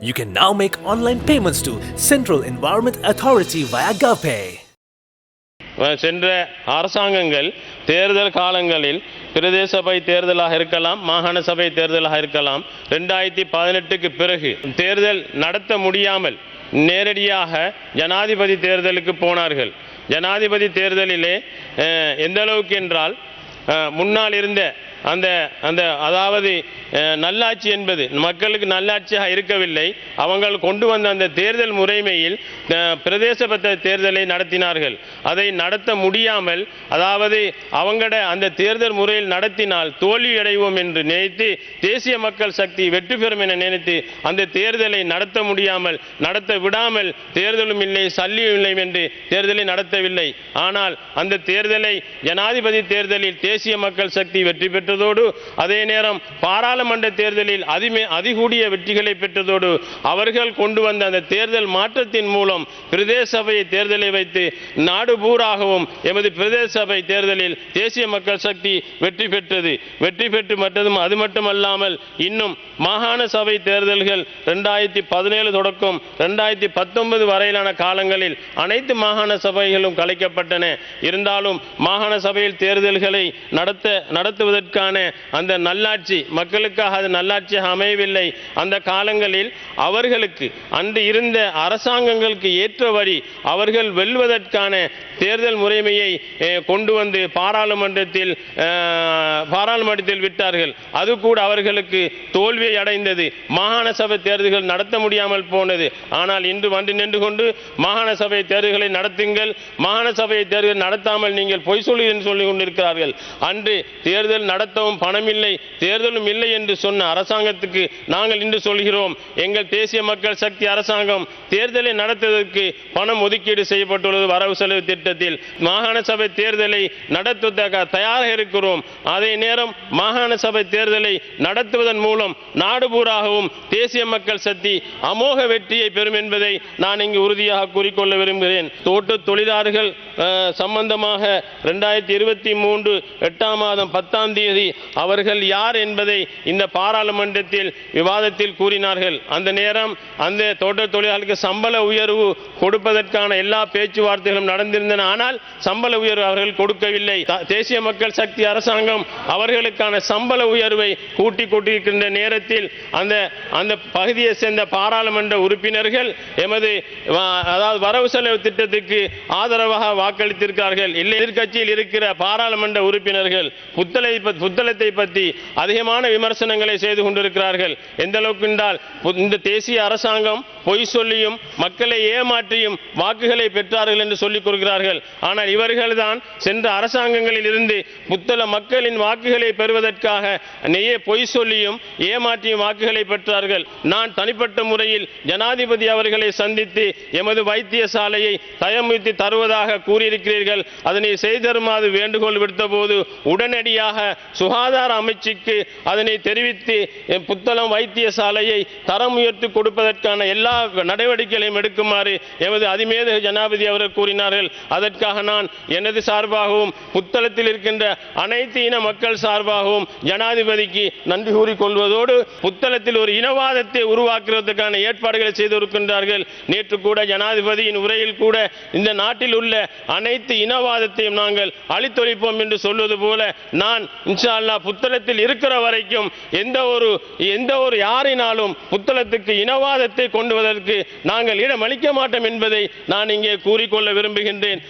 You can now make online payments to Central Environment Authority via GovPay. சென்ற அரசாங்கங்கள் தேர்தல் காலங்களில் பிரதேச சபை தேர்தலாக இருக்கலாம் மாகாண சபை தேர்தலாக இருக்கலாம் ரெண்டாயிரத்தி பதினெட்டுக்கு பிறகு தேர்தல் நடத்த முடியாமல் நேரடியாக ஜனாதிபதி தேர்தலுக்கு போனார்கள் ஜனாதிபதி தேர்தலிலே எந்த அளவுக்கு என்றால் முன்னால் இருந்த அந்த அந்த அதாவது நல்லாட்சி என்பது மக்களுக்கு நல்லாட்சியாக இருக்கவில்லை. அவங்கள் கொண்டு வந்த அந்த தேர்தல் முறைமையில் பிரதேச பத்த தேர்தலை நடத்தினார்கள். அதை நடத்த முடியாமல் அதாவது அவங்கள அந்த தேர்தல் முறையில் நடத்தினால் தோல்வி அடைவோம் என்று நினைத்து தேசிய மக்கள் சக்தி வெற்றி பெறும் என நினைத்து அந்த தேர்தலை நடத்த முடியாமல் நடத்த விடாமல் தேர்தலும் இல்லை சல்லியும் இல்லை என்று தேர்தலை நடத்தவில்லை. ஆனால் அந்த தேர்தலை ஜனாதிபதி தேர்தலில் தேசிய மக்கள் சக்தி வெற்றி பெற்றதோடு அதே நேரம் பாராளுமன்ற தேர்தலில் அதிமே அதிகூடிய வெற்றிகளை பெற்றதோடு அவர்கள் கொண்டு வந்த அந்த தேர்தல் மாற்றத்தின் மூலம் பிரதேச சபை தேர்தலை வைத்து நாடு பூராகவும் எமது பிரதேச சபை தேர்தலில் தேசிய மக்கள் சக்தி வெற்றி பெற்றது. வெற்றி பெற்று மற்றதும் அது மட்டுமல்லாமல் இன்னும் மாகாண சபை தேர்தல்கள் ரெண்டாயிரத்தி பதினேழு தொடக்கம் ரெண்டாயிரத்தி பத்தொன்பது வரையிலான காலங்களில் அனைத்து மாகாண சபைகளும் கலைக்கப்பட்டன. இருந்தாலும் மாகாண சபையில் தேர்தல்களை நடத்த நடத்துவதற்கு மக்களுக்கான அந்த நல்லாட்சி மக்களுக்காக அது நல்லாட்சி அமையவில்லை. அந்த காலங்களில் அவர்களுக்கு அன்று இருந்த அரசாங்கங்களுக்கு ஏற்ற வழி அவர்கள் வெல்வதற்கான தேர்தல் முறைமையை கொண்டு வந்து பாராளுமன்றத்தில் பாராளுமன்றத்தில் விட்டார்கள். அது கூட அவர்களுக்கு தோல்வியை அடைந்தது. மாகாண சபை தேர்தல்கள் நடத்த முடியாமல் போனது. ஆனால் இன்று வந்து நின்று கொண்டு மாகாண சபை தேர்தல்களை நடத்துங்கள் மாகாண சபை தேர்தல் நடத்தாமல் நீங்கள் பொய் சொல்லி என்று சொல்லிக் கொண்டிருக்கிறார்கள். அன்று தேர்தல் நடத்தவும் பணமில்லை தேர்தலும் இல்லை என்று சொன்ன அரசாங்கத்துக்கு நாங்கள் இன்று சொல்கிறோம் எங்கள் தேசிய மக்கள் சக்தி அரசாங்கம் தேர்தலை நடத்துவதற்கு பணம் ஒதுக்கீடு செய்யப்பட்டுள்ளது வரவு செலவு திட்டத்தில். மாகாண சபை தேர்தலை நடத்துவதற்காக தயாராக இருக்கிறோம். அதே நேரம் மாகாண சபை தேர்தலை நடத்துவதன் மூலம் நாடு பூராகவும் தேசிய மக்கள் சக்தி அமோக வெற்றியை பெறும் என்பதை நான் இங்கு உறுதியாக கூறிக்கொள்ள விரும்புகிறேன். தோட்ட தொழிலாளர்கள் சம்பந்தமாக ரெண்டாயிரத்தி இருபத்தி மூன்று எட்டாம் மாதம் பத்தாம் தேதி அவர்கள் யார் என்பதை இந்த பாராளுமன்றத்தில் விவாதத்தில் கூறினார்கள். அந்த நேரம் அந்த தோட்ட தொழிலாளர்களுக்கு சம்பள உயர்வு கொடுப்பதற்கான எல்லா பேச்சுவார்த்தைகளும் நடந்திருந்தன. ஆனால் சம்பள உயர்வு அவர்கள் கொடுக்கவில்லை. தேசிய மக்கள் சக்தி அரசாங்கம் அவர்களுக்கான சம்பள உயர்வை கூட்டி கொண்டிருக்கின்ற நேரத்தில் அந்த அந்த பகுதியை சேர்ந்த பாராளுமன்ற உறுப்பினர்கள் எமது வ- அதாவது வரவு செலவு திட்டத்துக்கு ஆதரவாக வாக்களித்திருக்கிறார்கள். இல்லை எதிர்கட்சியில் இருக்கிற பாராளுமன்ற உறுப்பினர்கள் புத்தளை புத்தளத்தை பற்றி அதிகமான விமர்சனங்களை செய்து கொண்டிருக்கிறார்கள். எந்த அளவுக்கு என்றால் இந்த தேசிய அரசாங்கம் பொய் சொல்லியும் மக்களை ஏமாற்றியும் வாக்குகளை பெற்றார்கள் என்று சொல்லிக் கொள்கிறார்கள். ஆனால் இவர்கள்தான் சென்ற அரசாங்கங்களில் இருந்து புத்தள மக்களின் வாக்குகளை பெறுவதற்காக நெய்ய பொய் சொல்லியும் ஏமாற்றியும் வாக்குகளை பெற்றார்கள். நான் தனிப்பட்ட முறையில் ஜனாதிபதி அவர்களை சந்தித்து எமது வைத்தியசாலையை தயமுத்தி தருவதாக கூறி கூறியிருக்கிறீர்கள். அதனை செய்து தருமாறு வேண்டுகோள் விடுத்த போது உடனடியாக சுகாதார அமைச்சுக்கு அதனை தெரிவித்து புத்தளம் வைத்தியசாலையை தரம் உயர்த்தி கொடுப்பதற்கான எல்லா நடவடிக்கைகளையும் எடுக்குமாறு எமது அதிமேத ஜனாதிபதி அவர்கள் கூறினார்கள். அதற்காக நான் எனது சார்பாகவும் புத்தளத்தில் இருக்கின்ற அனைத்து இன மக்கள் சார்பாகவும் ஜனாதிபதிக்கு நன்றி கூறிக்கொள்வதோடு புத்தளத்தில் ஒரு இனவாதத்தை உருவாக்குவதற்கான ஏற்பாடுகளை செய்திருக்கின்றார்கள். நேற்று கூட ஜனாதிபதியின் உரையில் கூட இந்த நாட்டில் உள்ள அனைத்து இனவாதத்தையும் நாங்கள் அழித்தொழிப்போம் என்று சொல்வது போல நான் இன்ஷா அல்லா புத்தளத்தில் இருக்கிற வரைக்கும் எந்த ஒரு எந்த ஒரு யாரினாலும் புத்தளத்துக்கு இனவாதத்தை கொண்டு வருவதற்கு நாங்கள் இடமளிக்க மாட்டோம் என்பதை நான் இங்கே கூறிக்கொள்ள விரும்புகின்றேன்.